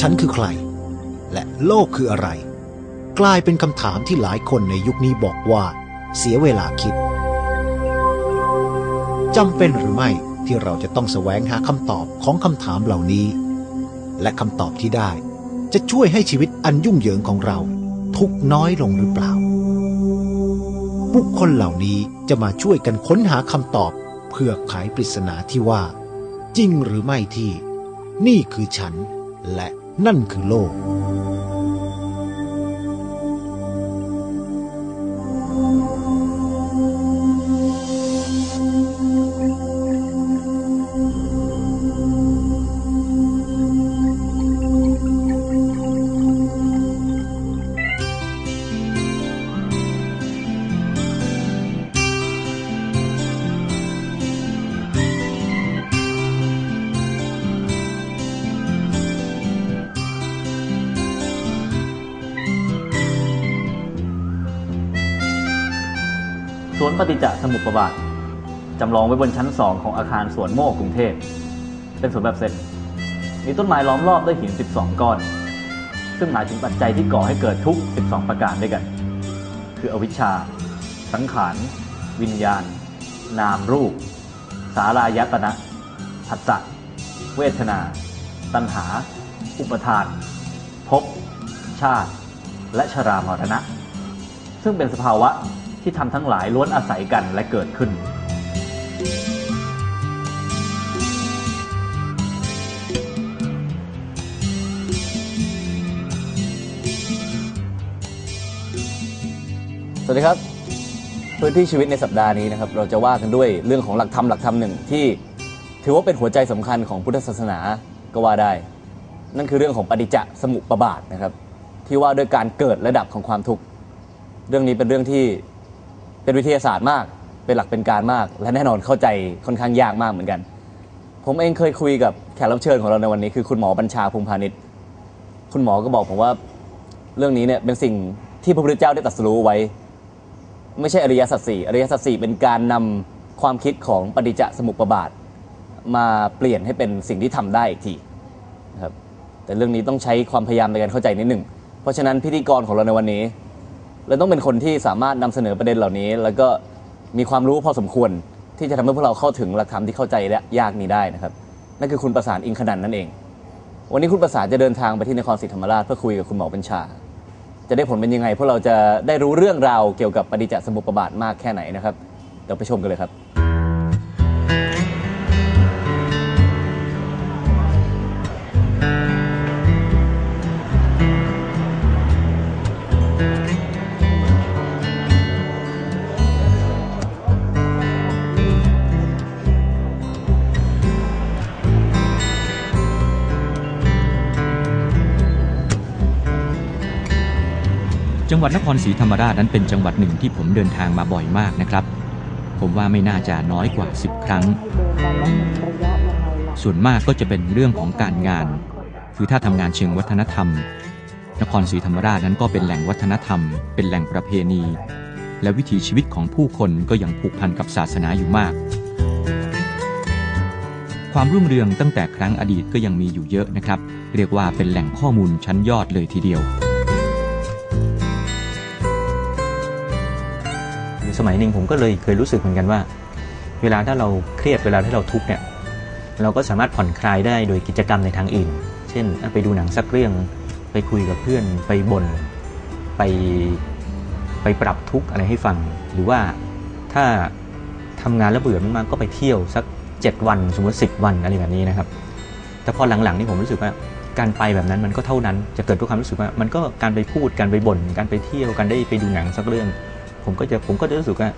ฉันคือใคร และโลกคืออะไร กลายเป็นคำถามที่หลายคนในยุคนี้บอกว่า เสียเวลาคิดจำเป็นหรือไม่ที่เราจะต้องแสวงหาคำตอบของคำถามเหล่านี้ และคำตอบที่ได้ จะช่วยให้ชีวิตอันยุ่งเหยิงของเรา ทุกน้อยลงหรือเปล่า บุคคลเหล่านี้จะมาช่วยกันค้นหาคำตอบ เพื่อไขปริศนาที่ว่า จริงหรือไม่ที่ นี่คือฉันและ นั่นคือโลก สวนปฏิจจสมุปบาทจำลองไว้บนชั้นสองของอาคารสวนโมกกรุงเทพ เป็นสวนแบบเซตมีต้นไม้ล้อมรอบด้วยหิน 12 ก้อน ซึ่งหมายถึงปัจจัยที่ก่อให้เกิดทุก 12 ประการด้วยกัน คืออวิชชา สังขาร วิญญาณ นามรูป สาลายตนะผัสสะเวทนา ตัณหา อุปทาน ภพ ชาติ และชรามรณะ ซึ่งเป็นสภาวะ ที่ทำทั้งหลายล้วนอาศัยกันและเกิดขึ้น สวัสดีครับ พื้นที่ชีวิตในสัปดาห์นี้นะครับ เราจะว่ากันด้วยเรื่องของหลักธรรมหลักธรรมหนึ่งที่ ถือว่าเป็นหัวใจสำคัญของพุทธศาสนาก็ว่าได้ นั่นคือเรื่องของปฏิจจสมุปบาทนะครับ ที่ว่าด้วยการเกิดระดับของความทุกข์เรื่องนี้เป็นเรื่องที่ เป็นวิทยาศาสตร์มาก เป็นหลักเป็นการมาก และแน่นอนเข้าใจค่อนข้างยากมากเหมือนกัน ผมเองเคยคุยกับแขกรับเชิญของเราในวันนี้คือคุณหมอบัญชาภูมิพาณิชย์คุณหมอก็บอกผมว่าเรื่องนี้เนี่ยเป็นสิ่งที่พระพุทธเจ้าได้ตรัสรู้ไว้ ไม่ใช่อริยสัจสี่อริยสัจสี่เป็นการนำความคิดของปฏิจจสมุปบาท มาเปลี่ยนให้เป็นสิ่งที่ทำได้อีกทีนะครับแต่เรื่องนี้ต้องใช้ความพยายามในการเข้าใจนิดหนึ่งเพราะฉะนั้นพิธีกรของเราในวันนี้ และต้องเป็นคนที่สามารถนำเสนอประเด็นเหล่านี้ แล้วก็มีความรู้พอสมควรที่จะทำให้พวกเราเข้าถึงหลักธรรมที่เข้าใจและยากนี้ได้นะครับนั่นคือคุณประสานอิงขนันนั่นเอง วันนี้คุณประสานจะเดินทางไปที่นครศรีธรรมราชเพื่อคุยกับคุณหมอบัญชา จะได้ผลเป็นยังไงพวกเราจะได้รู้เรื่องราวเกี่ยวกับปฏิจจสมุปบาทมากแค่ไหนนะครับเดี๋ยวไปชมกันเลยครับ จังหวัดนครศรีธรรมราชนั้นเป็นจังหวัดหนึ่งที่ผมเดินทางมาบ่อยมากนะครับ ผมว่าไม่น่าจะน้อยกว่า 10 ครั้ง ส่วนมากก็จะเป็นเรื่องของการงาน คือถ้าทำงานเชิงวัฒนธรรม นครศรีธรรมราชนั้นก็เป็นแหล่งวัฒนธรรม เป็นแหล่งประเพณี และวิถีชีวิตของผู้คนก็ยังผูกพันกับศาสนาอยู่มาก ความรุ่งเรืองตั้งแต่ครั้งอดีตก็ยังมีอยู่เยอะนะครับ เรียกว่าเป็นแหล่งข้อมูลชั้นยอดเลยทีเดียว สมัยหนึ่งผมก็เลยเคยรู้สึกเหมือนกันว่า เวลาถ้าเราเครียดเวลาที่เราทุกข์เนี่ยเราก็สามารถผ่อนคลายได้โดยกิจกรรมในทางอื่น เช่น ไปดูหนังสักเรื่อง ไปคุยกับเพื่อน ไปบน่น ไปไปปรับทุกข์อะไรให้ฟัง หรือว่าถ้าทำงานแล้วเบื่อมากๆก็ไปเที่ยวสัก 7 วันสมมติ 10 วันอะไรแบบนี้นะครับ แต่พอหลังๆนี่ผมรู้สึกว่าการไปแบบนั้นมันก็เท่านั้น จะเกิดด้วยความรู้สึกว่ามันก็การไปพูด การไปบ่น การไปเที่ยว การได้ไปดูหนังสักเรื่อง ผมก็จะผมก็จะรู้สึกว่า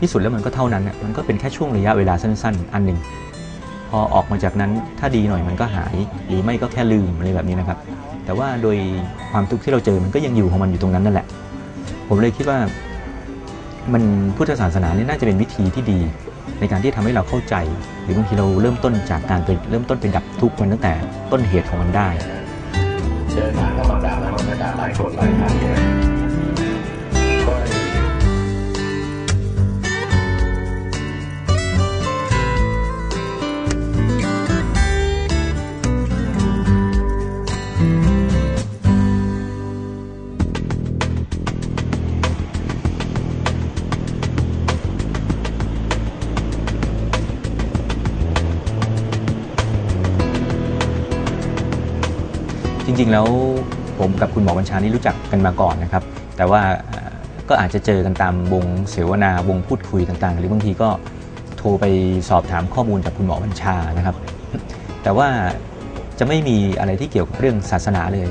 ที่สุดแล้วมันก็เท่านั้นน่ะมันก็เป็นแค่ช่วงระยะเวลาสั้น ๆ อันหนึ่งพอออกมาจากนั้นถ้าดีหน่อยมันก็หาย หรือไม่ก็แค่ลืมอะไรแบบนี้นะครับ แต่ว่าโดยความทุกข์ที่เราเจอมันก็ยังอยู่ของมันอยู่ตรงนั้นนั่นแหละ ผมเลยคิดว่ามันพุทธศาสนาเนี่ยน่าจะเป็นวิธีที่ดี ในการที่ทำให้เราเข้าใจ หรือบางทีเราเริ่มต้นจากการไปเริ่มต้นเป็นดับทุกข์มันตั้งแต่ต้นเหตุของมันได้เดินทางเข้ามาด่าแล้วมันก็ด่าหลายคนหลายครั้ง ริงๆแล้วผมกับคุณหมอบัญชานี่รู้จักกันมาก่อนนะครับ แต่ว่าเอ่อก็อาจจะเจอกันตามวงเสวนาวงพูดคุยต่างๆ หรือบางทีก็โทรไปสอบถามข้อมูลจากคุณหมอบัญชานะครับ แต่ว่าจะไม่มีอะไรที่เกี่ยวกับเรื่องศาสนาเลย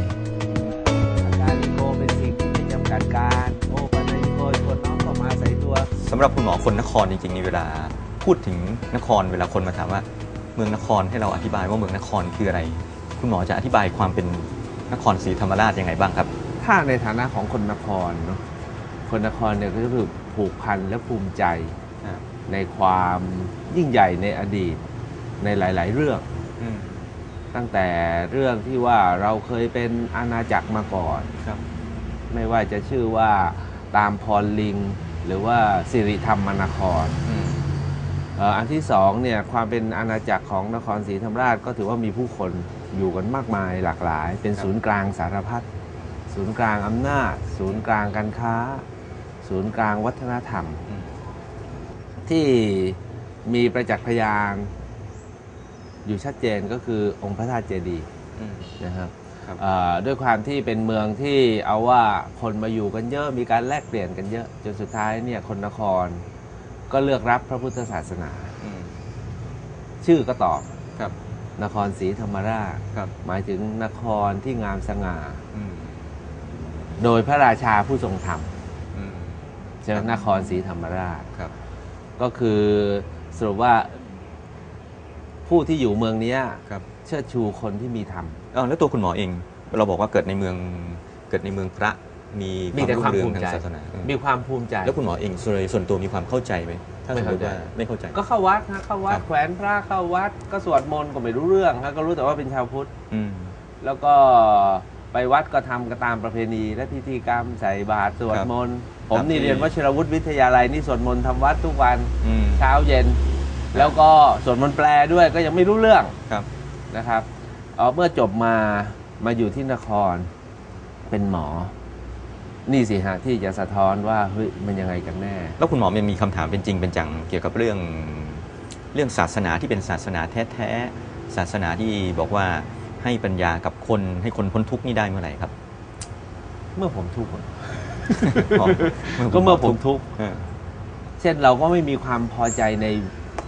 การลิโกเป็นสิ่งที่จำกัดการโอปัญญิโกคนน้องเข้ามาใส่ตัวสำหรับคุณหมอคนนครจริงๆในเวลาพูดถึงนครเวลาคนมาถามว่า เมืองนครให้เราอธิบายว่าเมืองนครคืออะไร คุณหมอจะอธิบายความเป็นนครศรีธรรมราชยังไงบ้างครับ ถ้าในฐานะของคนนครเนาะคนนครเนี่ยก็คือผูกพันและภูมิใจอ่าในความยิ่งใหญ่ในอดีตในหลาย ๆ เรื่องอืมตั้งแต่เรื่องที่ว่าเราเคยเป็นอาณาจักรมาก่อนครับไม่ว่าจะชื่อว่าตามพรลิง หรือว่าสิริธรรมนครอืมเอ่ออันที่สองเนี่ยความเป็นอาณาจักรของนครศรีธรรมราชก็ถือว่ามีผู้คน อยู่กันมากมายหลากหลาย เป็นศูนย์กลางสารพัดศูนย์กลางอำนาจ ศูนย์กลางการค้า ศูนย์กลางวัฒนธรรมอืมที่มีประจักษ์พยานอยู่ชัดเจนก็คือองค์พระธาตุเจดีย์อืมนะครับครับเอ่อด้วยความที่เป็นเมืองที่เอาว่าคนมาอยู่กันเยอะมีการแลกเปลี่ยนกันเยอะ จนสุดท้ายเนี่ยคนนครก็เลือกรับพระพุทธศาสนาอืมชื่อก็ตอบครับ นครศรีธรรมราชครับหมายถึงนครที่งามสง่า อืมโดยพระราชาผู้ทรงธรรมอืมใช่ไหมนครศรีธรรมราช ครับ ก็คือสรุปว่าผู้ที่อยู่เมืองเนี้ยครับเชิดชูคนที่มีธรรมอ้าวแล้วตัวคุณหมอเอง เราบอกว่าเกิดในเมืองเกิดในเมืองพระมีมีแต่ความรุ่งภูเรืองมิทางใจศาสนาอืมมีความภูมิใจ แล้วคุณหมอเองส่วนส่วนตัวมีความเข้าใจไหม ถ้าสมมติว่าไม่เข้าใจไม่เข้าใจ ก็เข้าวัดนะเข้าวัคดรับแขวนพระเข้าวัดก็สวดมนต์ก็ไม่รู้เรื่องนะก็รู้แต่ว่าเป็นชาวพุทธอืมแล้วก็ไปวัดก็ทำกันตามประเพณี และพิธีกรรมใส่บาตรสวดมนต์ผมนี่ครับเรียนวชิรวุฒิวิทยาลัยนี่สวดมนต์ทำวัดทุกวันอืมเช้าเย็น แล้วก็สวดมนต์แปลด้วยก็ยังไม่รู้เรื่องครับนะครับเอ่อเมื่อจบมามาอยู่ที่นครเป็นหมอ นี่สิฮะที่จะสะท้อนว่าเฮ้ยมันยังไงกันแน่ แล้วคุณหมอมันมีคำถามเป็นจริงเป็นจังเกี่ยวกับเรื่องเรื่องศาสนาที่เป็นศาสนาแท้ๆศาสนาที่บอกว่าให้ปัญญากับคนให้คนพ้นทุกข์นี่ได้เมื่อไหร่ครับ เมื่อผมทุกข์อะอ๋อก็เมื่อผมทุกข์เออเช่นเราก็ไม่มีความพอใจใน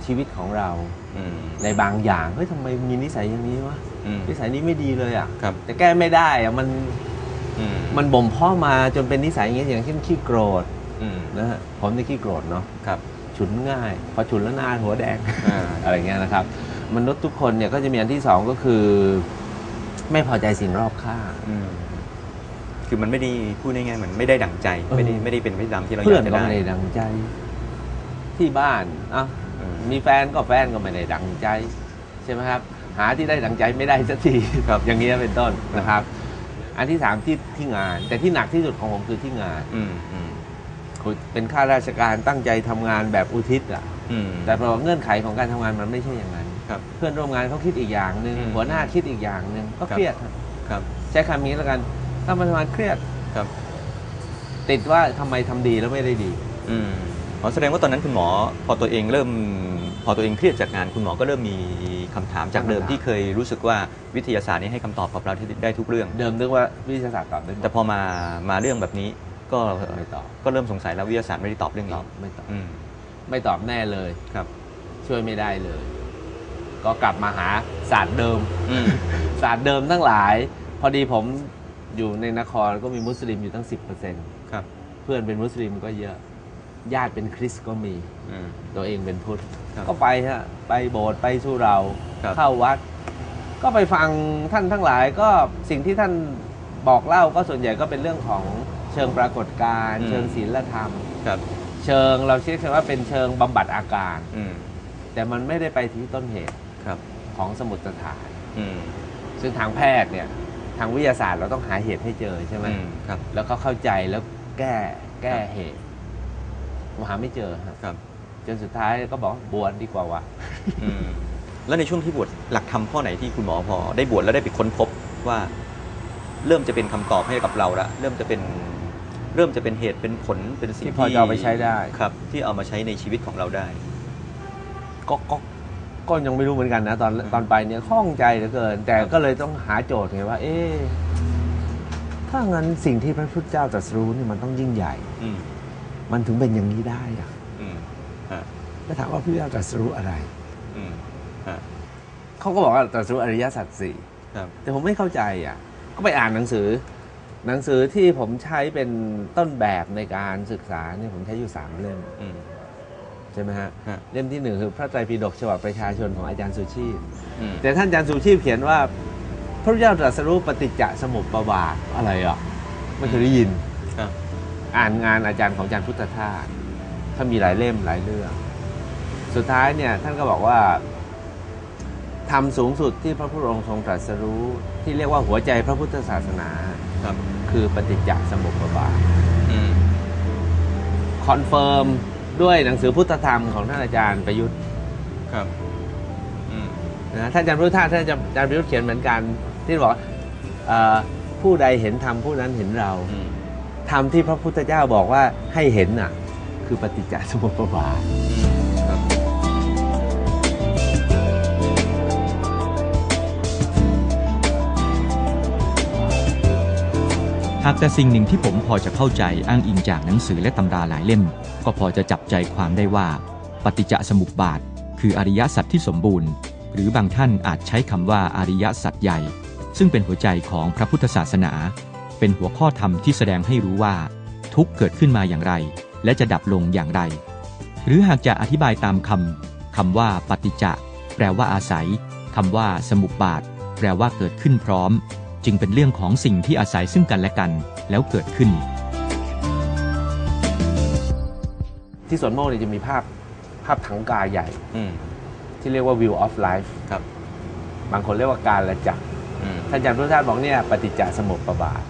ชีวิตของเรา อืมในบางอย่างเฮ้ยทำไมมีนิสัยอย่างนี้วะอืมนิสัยนี้ไม่ดีเลยอะ ครับ แต่แก้ไม่ได้อะมันอื มมันบ่มเพาะมาจนเป็นนิสัยอย่างเงี้ยอย่างเช่นขี้โกรธอืมนะฮะผมนี่ขี้โกรธเนาะครับฉุนง่าย พอฉุนแล้วหน้าหัวแดงอ่าอะไรเงี้ยนะครับ มนุษย์ทุกคนเนี่ยก็จะมีอันที่สองก็คือ ไม่พอใจสิ่งรอบข้างอืมคือมันไม่ได้พูดง่ายๆเหมือนไม่ได้ดั่งใจ ไม่ได้ไม่ได้เป็นไปตามที่เราอเพื่อนยากจะก็ได้ไม่ได้ดังใจ ที่บ้านเอ้าอืมมีแฟนก็แฟนก็ไม่ได้ดังใจ ใช่ไหมครับ หาที่ได้ดังใจไม่ได้สักทีครับ อย่างเงี้ยเป็นต้นนะครับ อันที่สามที่ที่งาน แต่ที่หนักที่สุดของผมคือที่งานอืมอืมคือเป็นข้าราชการตั้งใจทำงานแบบอุทิศอะ อืม แต่พอเงื่อนไขของการทำงานมันไม่ใช่อย่างนั้น ครับเพื่อนร่วมงานเขาคิดอีกอย่างหนึ่งอืมหัวหน้าคิดอีกอย่างหนึ่งก็ครับ เครียดครับครับใช้คำนี้แล้วกันถ้ามันทำงานเครียดครับ ติดว่าทำไมทำดีแล้วไม่ได้ดี อืมอ๋อแสดงว่าตอนนั้นคุณหมอพอตัวเองเริ่ม พอตัวเองเครียดจากงานคุณหมอก็เริ่มมีคำถามจากเดิมคำถามที่เคยรู้สึกว่าวิทยาศาสตร์นี้ให้คำตอบกับเราที่ได้ทุกเรื่อง เดิมนึกว่าวิทยาศาสตร์ตอบได้หมดแต่พอมามาเรื่องแบบนี้ก็ไม่ตอบก็เริ่มสงสัยแล้ววิทยาศาสตร์ไม่ได้ตอบเรื่องตนี้อบไม่ตอบอืมไม่ตอบแน่เลย ครับ ช่วยไม่ได้เลย ก็กลับมาหาศาสตร์เดิม อืม ศาสตร์เดิมทั้งหลาย พอดีผมอยู่ในนครก็มีมุสลิมอยู่ตั้ง 10%ครับเพื่อนเป็นมุสลิมก็เยอะ ญาติเป็นคริสต์ก็มี อืม ตัวเองเป็นพุทธ ครับก็ไปฮะไปโบสถ์ไปสู่เราครับ เข้าวัด ก็ไปฟังท่านทั้งหลายก็สิ่งที่ท่านบอกเล่าก็ส่วนใหญ่ก็เป็นเรื่องของเชิงปรากฏการณ์อืมเชิงศีลธรรม ครับ เชิงเราเรียกว่าเป็นเชิงบำบัดอาการ อืม แต่มันไม่ได้ไปที่ต้นเหตุครับ ของสมุดสถาน อืมซึ่งทางแพทย์เนี่ยทางวิทยาศาสตร์เราต้องหาเหตุให้เจอใช่ไหมอืมครับ แล้วก็เข้าใจแล้วแก้แก้เหตุผม หาไม่เจอครับครับ จนสุดท้ายก็บอกบวชดีกว่าวะอืมแล้วในช่วงที่บวชหลักธรรมข้อไหนที่คุณหมอพอ ได้บวชแล้วได้ไปค้นพบว่า เริ่มจะเป็นคำตอบให้กับเราละเริ่มจะเป็นเริ่มจะเป็นเหตุเป็นผลเป็นสิ่งที่พอจะเอาไปใช้ได้ ครับ ที่เอามาใช้ในชีวิตของเราได้ ก็ก็ก็ยังไม่รู้เหมือนกันนะ ตอนตอนไปเนี่ยข้องใจเหลือเกิน แต่ก็เลยต้องหาโจทย์ไงว่า เอ๊ะถ้างั้นสิ่งที่พระพุทธเจ้าตรัสรู้นี่มันต้องยิ่งใหญ่ อืม มันถึงเป็นอย่างนี้ได้อะอืมฮะแล้วถามว่าพระพุทธเจ้าตรัสรู้อะไร อืมฮะเขาก็บอกว่าตรัสรู้อริยสัจสี่ครับ แต่ผมไม่เข้าใจอะ ก็ไปอ่านหนังสือ หนังสือที่ผมใช้เป็นต้นแบบในการศึกษาเนี่ยผมใช้อยู่สามเล่มอืม ใช่ไหมฮะฮะ เล่มที่หนึ่งคือพระไตรปิฎกฉบับประชาชนของอาจารย์สุชีพ อืมแต่ท่านอาจารย์สุชีพเขียนว่า พระพุทธเจ้าตรัสรู้ปฏิจจสมุปบาทอะไรอะไม่เคยได้ยิน ครับ อ่านงานอาจารย์ของอาจารย์พุทธทาสท่านมีหลายเล่มหลายเรื่อง สุดท้ายเนี่ยท่านก็บอกว่าทำสูงสุดที่พระพุทธองค์ทรงตรัสรู้ที่เรียกว่าหัวใจพระพุทธศาสนาครับคือปฏิจจสมุปบาทอืมคอนเฟิร์มด้วยหนังสือพุทธธรรมของท่านอาจารย์ประยุทธ์ครับอืมนะท่านอาจารย์พุทธทาสท่านอาจารย์ประยุทธ์เขียนเหมือนกัน ที่บอกว่าเอ่อผู้ใดเห็นธรรมผู้นั้นเห็นเราอืม ธรรมที่พระพุทธเจ้าบอกว่าให้เห็นน่ะ คือปฏิจจสมุปบาทหากแต่สิ่งหนึ่งที่ผมพอจะเข้าใจอ้างอิงจากหนังสือและตำราหลายเล่ม ก็พอจะจับใจความได้ว่า ปฏิจจสมุปบาท คืออริยสัจที่สมบูรณ์ หรือบางท่านอาจใช้คำว่าอริยสัจใหญ่ ซึ่งเป็นหัวใจของพระพุทธศาสนา เป็นหัวข้อธรรมที่แสดงให้รู้ว่า ทุกข์เกิดขึ้นมาอย่างไร และจะดับลงอย่างไร หรือหากจะอธิบายตามคำคำว่าปฏิจจะแปลว่าอาศัยคำว่าสมุปบาท แปลว่าเกิดขึ้นพร้อม จึงเป็นเรื่องของสิ่งที่อาศัยซึ่งกันและกัน แล้วเกิดขึ้น ที่สวนโมกเนี่ยจะมีภาพภาพถังกาใหญ่อืมที่เรียกว่า view of life ครับ บางคนเรียกว่าการละจักรอืมท่านอาจารย์พุทธทาสบอกเนี่ยปฏิจจสมุปบาท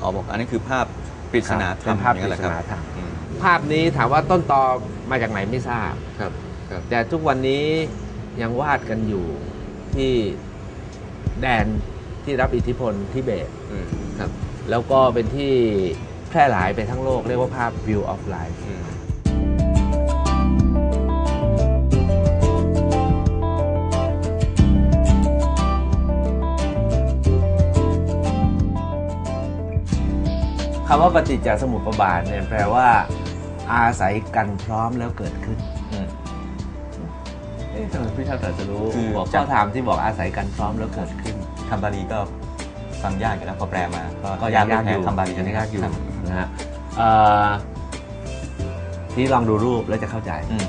อ๋อบอกอันนี้คือภาพปริศนาธรรเป็มนภาพอย่ปงรินั้นศเหรอนาครับธรรมอืมภาพนี้ถามว่าต้นตอมาจากไหนไม่ทราบครับครับ แต่ทุกวันนี้ยังวาดกันอยู่ที่แดนที่รับอิทธิพลทิเบตอืมครับ แล้วก็เป็นที่แพร่หลายไปทั้งโลก เรียกว่าภาพ view of life คำว่าปฏิจจสมุปบาทเนี่ยแปลว่า อาศัยกันพร้อมแล้วเกิดขึ้นอืมเอ๊ะทำไมพี่ชาติตรัสรู้คือหัวข้จาอกธรรมที่บอกอาศัยกันพร้อมแล้วเกิดขึ้นคำบาลีก็ฟังยากอยู่แล้วพอแปลมา ก็ยากยากไม่อยู่แพ้คำบาลียังยากอยู่ครับนะฮะเอ่อที่ลองดูรูปแล้วจะเข้าใจอืม